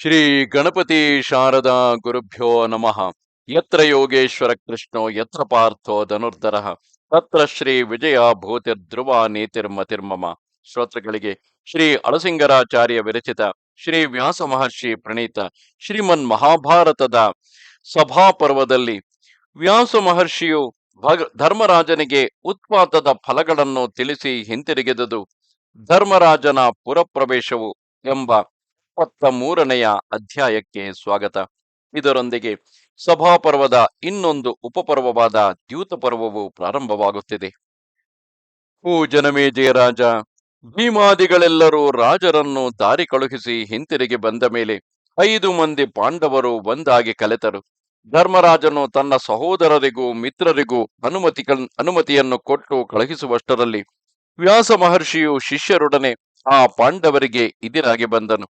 ಶ್ರೀ ಗಣಪತಿ ಶಾರದಾ ಗುರುಭ್ಯೋ ನಮಃ. ಯತ್ರ ಯೋಗೇಶ್ವರ ಕೃಷ್ಣೋ, ಯತ್ರ ಪಾರ್ಥೋ ಧನುರ್ಧರ, ತತ್ರ ಶ್ರೀ ವಿಜಯ ಭೂತಿರ್ಧ್ರುವ ನೀತಿರ್ಮತಿರ್ಮಮ ಶ್ರೋತೃಗಳಿಗೆ ಶ್ರೀ ಅಳಸಿಂಗರಾಚಾರ್ಯ ವಿರಚಿತ ಶ್ರೀ ವ್ಯಾಸ ಮಹರ್ಷಿ ಪ್ರಣೀತ ಶ್ರೀಮನ್ ಮಹಾಭಾರತದ ಸಭಾಪರ್ವದಲ್ಲಿ ವ್ಯಾಸ ಮಹರ್ಷಿಯು ಭಗ, ಧರ್ಮರಾಜನಿಗೆ ಉತ್ಪಾತದ ಫಲಗಳನ್ನು ತಿಳಿಸಿ ಹಿಂತಿರುಗಿದುದು ಧರ್ಮರಾಜನ ಪುರಪ್ರವೇಶವು ಎಂಬ ಇಪ್ಪತ್ತ ಮೂರನೆಯ ಅಧ್ಯಾಯಕ್ಕೆ ಸ್ವಾಗತ. ಇದರೊಂದಿಗೆ ಸಭಾಪರ್ವದ ಇನ್ನೊಂದು ಉಪಪರ್ವವಾದ ದ್ಯೂತ ಪರ್ವವು ಪ್ರಾರಂಭವಾಗುತ್ತಿದೆ. ಓ ಜನಮೇ ಜಯರಾಜ ಭೀಮಾದಿಗಳೆಲ್ಲರೂ ರಾಜರನ್ನು ದಾರಿ ಕಳುಹಿಸಿ ಹಿಂತಿರುಗಿ ಬಂದ ಮೇಲೆ ಐದು ಮಂದಿ ಪಾಂಡವರು ಒಂದಾಗಿ ಕಲೆತರು. ಧರ್ಮರಾಜನು ತನ್ನ ಸಹೋದರರಿಗೂ ಮಿತ್ರರಿಗೂ ಅನುಮತಿ ಅನುಮತಿಯನ್ನು ಕೊಟ್ಟು ಕಳುಹಿಸುವಷ್ಟರಲ್ಲಿ ವ್ಯಾಸ ಮಹರ್ಷಿಯು ಶಿಷ್ಯರೊಡನೆ ಆ ಪಾಂಡವರಿಗೆ ಇದಿರಾಗಿ ಬಂದನು.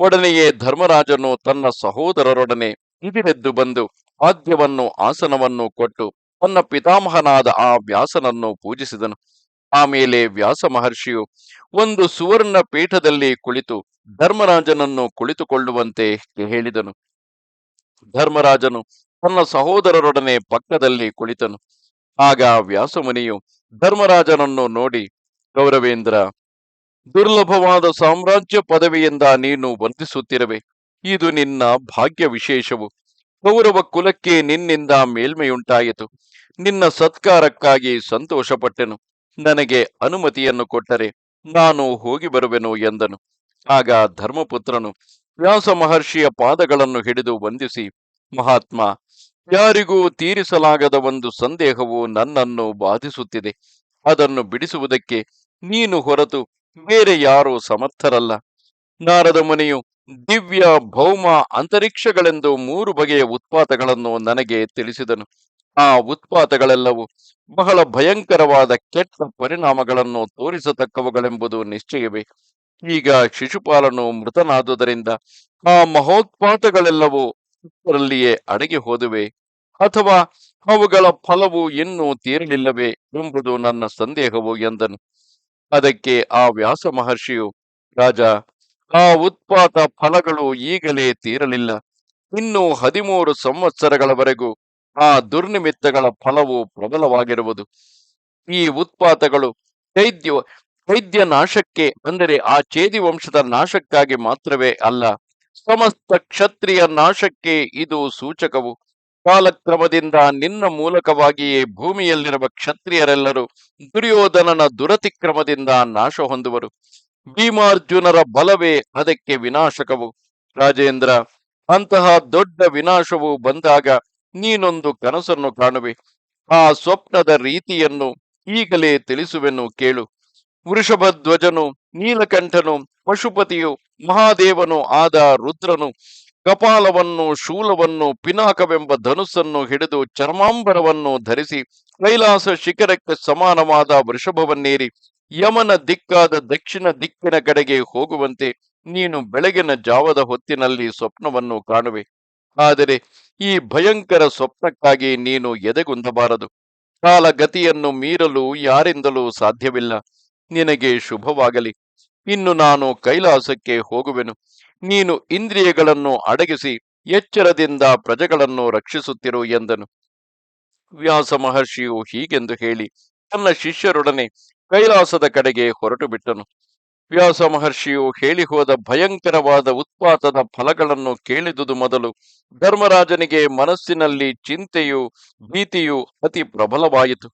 ಒಡನೆಯೇ ಧರ್ಮರಾಜನು ತನ್ನ ಸಹೋದರರೊಡನೆ ಇದಿರೆದ್ದು ಬಂದು ಆದ್ಯವನ್ನು, ಆಸನವನ್ನು ಕೊಟ್ಟು ತನ್ನ ಪಿತಾಮಹನಾದ ಆ ವ್ಯಾಸನನ್ನು ಪೂಜಿಸಿದನು. ಆಮೇಲೆ ವ್ಯಾಸ ಮಹರ್ಷಿಯು ಒಂದು ಸುವರ್ಣ ಪೀಠದಲ್ಲಿ ಕುಳಿತು ಧರ್ಮರಾಜನನ್ನು ಕುಳಿತುಕೊಳ್ಳುವಂತೆ ಹೇಳಿದನು. ಧರ್ಮರಾಜನು ತನ್ನ ಸಹೋದರರೊಡನೆ ಪಕ್ಕದಲ್ಲಿ ಕುಳಿತನು. ಆಗ ವ್ಯಾಸಮುನಿಯು ಧರ್ಮರಾಜನನ್ನು ನೋಡಿ, ಗೌರವೇಂದ್ರ ದುರ್ಲಭವಾದ ಸಾಮ್ರಾಜ್ಯ ಪದವಿಯಿಂದ ನೀನು ವಂದಿಸುತ್ತಿರುವೆ ಇದು ನಿನ್ನ ಭಾಗ್ಯ ವಿಶೇಷವು. ಕೌರವ ಕುಲಕ್ಕೆ ನಿನ್ನಿಂದ ಮೇಲ್ಮೆಯುಂಟಾಯಿತು. ನಿನ್ನ ಸತ್ಕಾರಕ್ಕಾಗಿ ಸಂತೋಷಪಟ್ಟೆನು. ನನಗೆ ಅನುಮತಿಯನ್ನು ಕೊಟ್ಟರೆ ನಾನು ಹೋಗಿ ಬರುವೆನು ಎಂದನು. ಆಗ ಧರ್ಮಪುತ್ರನು ವ್ಯಾಸ ಮಹರ್ಷಿಯ ಪಾದಗಳನ್ನು ಹಿಡಿದು ವಂದಿಸಿ, ಮಹಾತ್ಮ, ಯಾರಿಗೂ ತೀರಿಸಲಾಗದ ಒಂದು ಸಂದೇಹವು ನನ್ನನ್ನು ಬಾಧಿಸುತ್ತಿದೆ. ಅದನ್ನು ಬಿಡಿಸುವುದಕ್ಕೆ ನೀನು ಹೊರತು ಬೇರೆ ಯಾರೂ ಸಮರ್ಥರಲ್ಲ. ನಾರದ ಮುನಿಯು ದಿವ್ಯ, ಭೌಮ ಅಂತರಿಕ್ಷಗಳೆಂದು ಮೂರು ಬಗೆಯ ಉತ್ಪಾತಗಳನ್ನು ನನಗೆ ತಿಳಿಸಿದನು. ಆ ಉತ್ಪಾತಗಳೆಲ್ಲವೂ ಬಹಳ ಭಯಂಕರವಾದ ಕೆಟ್ಟ ಪರಿಣಾಮಗಳನ್ನು ತೋರಿಸತಕ್ಕವುಗಳೆಂಬುದು ನಿಶ್ಚಯವೇ. ಈಗ ಶಿಶುಪಾಲನು ಮೃತನಾದುದರಿಂದ ಆ ಮಹೋತ್ಪಾತಗಳೆಲ್ಲವೂ ಅದರಲ್ಲಿಯೇ ಅಡಗಿ ಹೋದುವೆ. ಅಥವಾ ಅವುಗಳ ಫಲವು ಇನ್ನೂ ತೀರಲಿಲ್ಲವೇ ಎಂಬುದು ನನ್ನ ಸಂದೇಹವು ಎಂದನು. ಅದಕ್ಕೆ ಆ ವ್ಯಾಸ ಮಹರ್ಷಿಯು, ರಾಜ, ಆ ಉತ್ಪಾತ ಫಲಗಳು ಈಗಲೇ ತೀರಲಿಲ್ಲ. ಇನ್ನು ಹದಿಮೂರು ಸಂವತ್ಸರಗಳವರೆಗೂ ಆ ದುರ್ನಿಮಿತ್ತಗಳ ಫಲವು ಪ್ರಬಲವಾಗಿರುವುದು. ಈ ಉತ್ಪಾತಗಳು ಚೈದ್ಯ ವೈದ್ಯ ನಾಶಕ್ಕೆ ಅಂದರೆ ಆ ಚೇದಿ ವಂಶದ ನಾಶಕ್ಕಾಗಿ ಮಾತ್ರವೇ ಅಲ್ಲ, ಸಮಸ್ತ ಕ್ಷತ್ರಿಯ ನಾಶಕ್ಕೆ ಇದು ಸೂಚಕವು. ಕಾಲಕ್ರಮದಿಂದ ನಿನ್ನ ಮೂಲಕವಾಗಿಯೇ ಭೂಮಿಯಲ್ಲಿರುವ ಕ್ಷತ್ರಿಯರೆಲ್ಲರೂ ದುರ್ಯೋಧನನ ದುರತಿಕ್ರಮದಿಂದ ನಾಶ ಹೊಂದುವರು. ಭೀಮಾರ್ಜುನರ ಬಲವೇ ಅದಕ್ಕೆ ವಿನಾಶಕವು. ರಾಜೇಂದ್ರ, ಅಂತಹ ದೊಡ್ಡ ವಿನಾಶವು ಬಂದಾಗ ನೀನೊಂದು ಕನಸನ್ನು ಕಾಣುವೆ. ಆ ಸ್ವಪ್ನದ ರೀತಿಯನ್ನು ಈಗಲೇ ತಿಳಿಸುವೆನು ಕೇಳು. ವೃಷಭಧ್ವಜನು, ನೀಲಕಂಠನು, ಪಶುಪತಿಯು, ಮಹಾದೇವನು ಆದ ರುದ್ರನು ಕಪಾಲವನ್ನು, ಶೂಲವನ್ನು, ಪಿನಾಕವೆಂಬ ಧನುಸ್ಸನ್ನು ಹಿಡಿದು ಚರ್ಮಾಂಬರವನ್ನು ಧರಿಸಿ ಕೈಲಾಸ ಶಿಖರಕ್ಕೆ ಸಮಾನವಾದ ವೃಷಭವನ್ನೇರಿ ಯಮನ ದಿಕ್ಕಾದ ದಕ್ಷಿಣ ದಿಕ್ಕಿನ ಕಡೆಗೆ ಹೋಗುವಂತೆ ನೀನು ಬೆಳಗಿನ ಜಾವದ ಹೊತ್ತಿನಲ್ಲಿ ಸ್ವಪ್ನವನ್ನು ಕಾಣುವೆ. ಆದರೆ ಈ ಭಯಂಕರ ಸ್ವಪ್ನಕ್ಕಾಗಿ ನೀನು ಎದೆಗುಂದಬಾರದು. ಕಾಲಗತಿಯನ್ನು ಮೀರಲು ಯಾರಿಂದಲೂ ಸಾಧ್ಯವಿಲ್ಲ. ನಿನಗೆ ಶುಭವಾಗಲಿ. ಇನ್ನು ನಾನು ಕೈಲಾಸಕ್ಕೆ ಹೋಗುವೆನು. ನೀನು ಇಂದ್ರಿಯಗಳನ್ನು ಅಡಗಿಸಿ ಎಚ್ಚರದಿಂದ ಪ್ರಜೆಗಳನ್ನು ರಕ್ಷಿಸುತ್ತಿರು ಎಂದನು. ವ್ಯಾಸ ಮಹರ್ಷಿಯು ಹೀಗೆಂದು ಹೇಳಿ ತನ್ನ ಶಿಷ್ಯರೊಡನೆ ಕೈಲಾಸದ ಕಡೆಗೆ ಹೊರಟು ಬಿಟ್ಟನು. ವ್ಯಾಸ ಮಹರ್ಷಿಯು ಹೇಳಿ ಹೋದ ಭಯಂಕರವಾದ ಉತ್ಪಾತದ ಫಲಗಳನ್ನು ಕೇಳಿದುದು ಮೊದಲು ಧರ್ಮರಾಜನಿಗೆ ಮನಸ್ಸಿನಲ್ಲಿ ಚಿಂತೆಯು ಭೀತಿಯು ಅತಿ ಪ್ರಬಲವಾಯಿತು.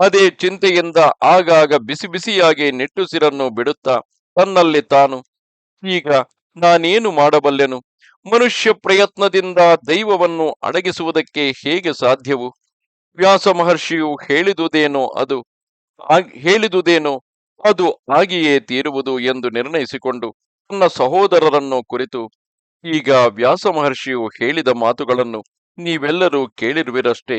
ಅದೇ ಚಿಂತೆಯಿಂದ ಆಗಾಗ ಬಿಸಿ ಬಿಸಿಯಾಗಿ ನಿಟ್ಟುಸಿರನ್ನು ಬಿಡುತ್ತಾ ತನ್ನಲ್ಲಿ ತಾನು, ಈಗ ನಾನೇನು ಮಾಡಬಲ್ಲೆನು? ಮನುಷ್ಯ ಪ್ರಯತ್ನದಿಂದ ದೈವವನ್ನು ಅಡಗಿಸುವುದಕ್ಕೆ ಹೇಗೆ ಸಾಧ್ಯವು? ವ್ಯಾಸ ಮಹರ್ಷಿಯು ಹೇಳಿದುದೇನೋ ಅದು ಹೇಳಿದುದೇನೋ ಅದು ಆಗಿಯೇ ತೀರುವುದು ಎಂದು ನಿರ್ಣಯಿಸಿಕೊಂಡು ತನ್ನ ಸಹೋದರರನ್ನು ಕುರಿತು, ಈಗ ವ್ಯಾಸ ಮಹರ್ಷಿಯು ಹೇಳಿದ ಮಾತುಗಳನ್ನು ನೀವೆಲ್ಲರೂ ಕೇಳಿರುವಿರಷ್ಟೇ.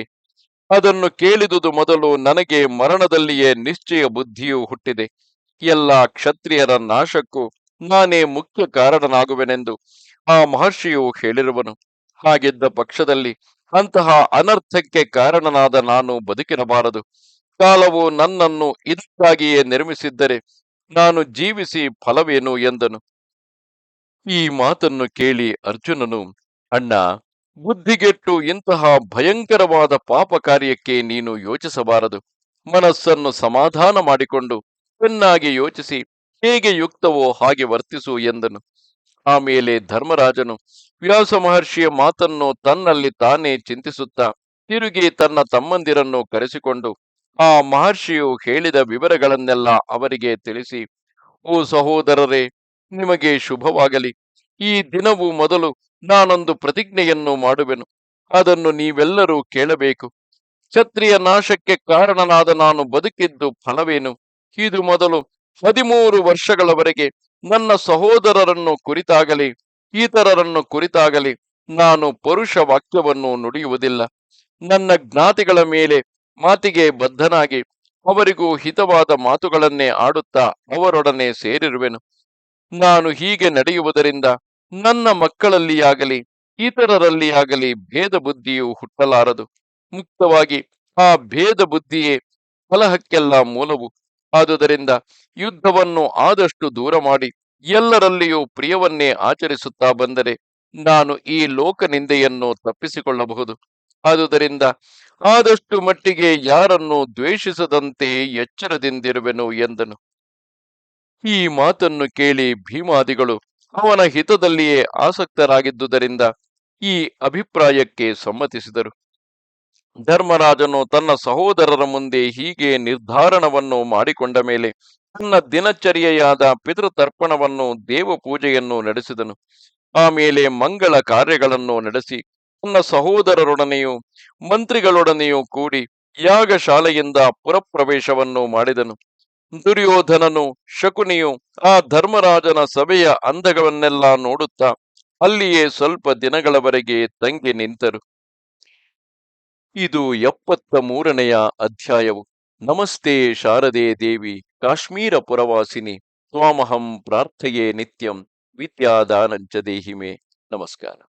ಅದನ್ನು ಕೇಳಿದುದು ಮೊದಲು ನನಗೆ ಮರಣದಲ್ಲಿಯೇ ನಿಶ್ಚಯ ಬುದ್ಧಿಯು ಹುಟ್ಟಿದೆ. ಎಲ್ಲ ಕ್ಷತ್ರಿಯರ ನಾಶಕ್ಕೂ ನಾನೇ ಮುಖ್ಯ ಕಾರಣನಾಗುವೆನೆಂದು ಆ ಮಹರ್ಷಿಯು ಹೇಳಿರುವನು. ಹಾಗಿದ್ದ ಪಕ್ಷದಲ್ಲಿ ಅಂತಹ ಅನರ್ಥಕ್ಕೆ ಕಾರಣನಾದ ನಾನು ಬದುಕಿರಬಾರದು. ಕಾಲವು ನನ್ನನ್ನು ಇದಕ್ಕಾಗಿಯೇ ನಿರ್ಮಿಸಿದ್ದರೆ ನಾನು ಜೀವಿಸಿ ಫಲವೇನು ಎಂದನು. ಈ ಮಾತನ್ನು ಕೇಳಿ ಅರ್ಜುನನು, ಅಣ್ಣ, ಬುದ್ಧಿಗೆಟ್ಟು ಇಂತಹ ಭಯಂಕರವಾದ ಪಾಪ ಕಾರ್ಯಕ್ಕೆ ನೀನು ಯೋಚಿಸಬಾರದು. ಮನಸ್ಸನ್ನು ಸಮಾಧಾನ ಮಾಡಿಕೊಂಡು, ಚೆನ್ನಾಗಿ ಯೋಚಿಸಿ ಹೇಗೆ ಯುಕ್ತವೋ ಹಾಗೆ ವರ್ತಿಸು ಎಂದನು. ಆಮೇಲೆ ಧರ್ಮರಾಜನು ವ್ಯಾಸ ಮಹರ್ಷಿಯ ಮಾತನ್ನು ತನ್ನಲ್ಲಿ ತಾನೇ ಚಿಂತಿಸುತ್ತಾ ತಿರುಗಿ ತನ್ನ ತಮ್ಮಂದಿರನ್ನು ಕರೆಸಿಕೊಂಡು ಆ ಮಹರ್ಷಿಯು ಹೇಳಿದ ವಿವರಗಳನ್ನೆಲ್ಲ ಅವರಿಗೆ ತಿಳಿಸಿ, ಓ ಸಹೋದರರೇ, ನಿಮಗೆ ಶುಭವಾಗಲಿ. ಈ ದಿನವು ಮೊದಲು ನಾನೊಂದು ಪ್ರತಿಜ್ಞೆಯನ್ನು ಮಾಡುವೆನು. ಅದನ್ನು ನೀವೆಲ್ಲರೂ ಕೇಳಬೇಕು. ಕ್ಷತ್ರಿಯ ನಾಶಕ್ಕೆ ಕಾರಣನಾದ ನಾನು ಬದುಕಿದ್ದು ಫಲವೇನು? ಇದು ಮೊದಲು ಹದಿಮೂರು ವರ್ಷಗಳವರೆಗೆ ನನ್ನ ಸಹೋದರರನ್ನು ಕುರಿತಾಗಲಿ, ಇತರರನ್ನು ಕುರಿತಾಗಲಿ ನಾನು ಪರುಷ ವಾಕ್ಯವನ್ನು ನುಡಿಯುವುದಿಲ್ಲ. ನನ್ನ ಜ್ಞಾತಿಗಳ ಮೇಲೆ ಮಾತಿಗೆ ಬದ್ಧನಾಗಿ ಅವರಿಗೂ ಹಿತವಾದ ಮಾತುಗಳನ್ನೇ ಆಡುತ್ತಾ ಅವರೊಡನೆ ಸೇರಿರುವೆನು. ನಾನು ಹೀಗೆ ನಡೆಯುವುದರಿಂದ ನನ್ನ ಮಕ್ಕಳಲ್ಲಿಯಾಗಲಿ ಇತರರಲ್ಲಿ ಆಗಲಿ ಭೇದ ಬುದ್ಧಿಯು ಹುಟ್ಟಲಾರದು. ಮುಕ್ತವಾಗಿ ಆ ಭೇದ ಬುದ್ಧಿಯೇ ಕಲಹಕ್ಕೆಲ್ಲ ಮೂಲವು. ಆದುದರಿಂದ ಯುದ್ಧವನ್ನು ಆದಷ್ಟು ದೂರ ಮಾಡಿ ಎಲ್ಲರಲ್ಲಿಯೂ ಪ್ರಿಯವನ್ನೇ ಆಚರಿಸುತ್ತಾ ಬಂದರೆ ನಾನು ಈ ಲೋಕ ನಿಂದೆಯನ್ನು ತಪ್ಪಿಸಿಕೊಳ್ಳಬಹುದು. ಆದುದರಿಂದ ಆದಷ್ಟು ಮಟ್ಟಿಗೆ ಯಾರನ್ನು ದ್ವೇಷಿಸದಂತೆ ಎಚ್ಚರದಿಂದಿರುವೆನು ಎಂದನು. ಈ ಮಾತನ್ನು ಕೇಳಿ ಭೀಮಾದಿಗಳು ಅವನ ಹಿತದಲ್ಲಿಯೇ ಆಸಕ್ತರಾಗಿದ್ದುದರಿಂದ ಈ ಅಭಿಪ್ರಾಯಕ್ಕೆ ಸಮ್ಮತಿಸಿದರು. ಧರ್ಮರಾಜನು ತನ್ನ ಸಹೋದರರ ಮುಂದೆ ಹೀಗೆ ನಿರ್ಧಾರಣವನ್ನು ಮಾಡಿಕೊಂಡ ಮೇಲೆ ತನ್ನ ದಿನಚರ್ಯೆಯಾದ ಪಿತೃತರ್ಪಣವನ್ನು ದೇವ ಪೂಜೆಯನ್ನು ನಡೆಸಿದನು ಆಮೇಲೆ ಮಂಗಳ ಕಾರ್ಯಗಳನ್ನು ನಡೆಸಿ ತನ್ನ ಸಹೋದರರೊಡನೆಯೂ ಮಂತ್ರಿಗಳೊಡನೆಯೂ ಕೂಡಿ ಯಾಗಶಾಲೆಯಿಂದ ಪುರಪ್ರವೇಶವನ್ನು ಮಾಡಿದನು. ದುರ್ಯೋಧನನು ಶಕುನಿಯು ಆ ಧರ್ಮರಾಜನ ಸಭೆಯ ಅಂದಗವನ್ನೆಲ್ಲ ನೋಡುತ್ತಾ ಅಲ್ಲಿಯೇ ಸ್ವಲ್ಪ ದಿನಗಳವರೆಗೆ ತಂಗಿ ನಿಂತರು. ಇದು ಎಪ್ಪತ್ತ ಮೂರನೆಯ ಅಧ್ಯಾಯವು. ನಮಸ್ತೆ ಶಾರದೆ ದೇವಿ, ಕಾಶ್ಮೀರ ಪುರವಾಸಿನಿ ಸ್ವಾಮಹಂ ಪ್ರಾರ್ಥಯೇ ನಿತ್ಯಂ, ವಿದ್ಯಾದಾನಂಚ ದೇಹಿಮೆ. ನಮಸ್ಕಾರ.